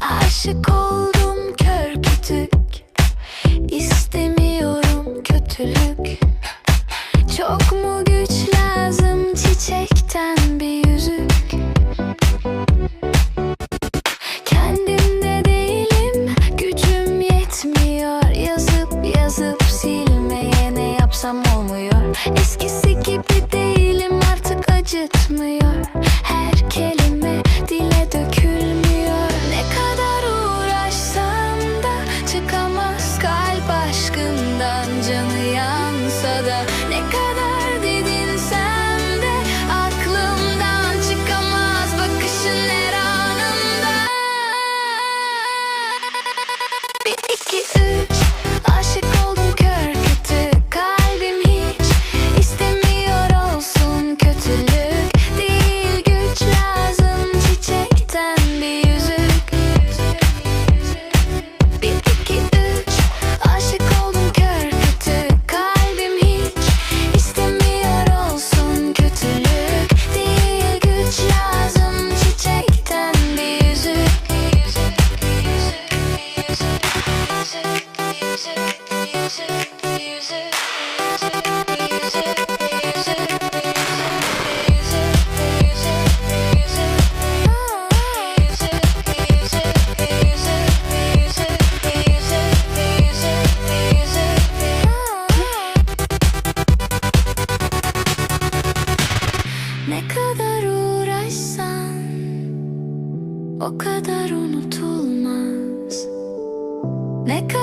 Aşık oldum kör kütük. olmuyor. Eskisi gibi değilim artık acıtmıyor. Her Ne kadar uğraşsan O kadar unutulmaz. Ne kadar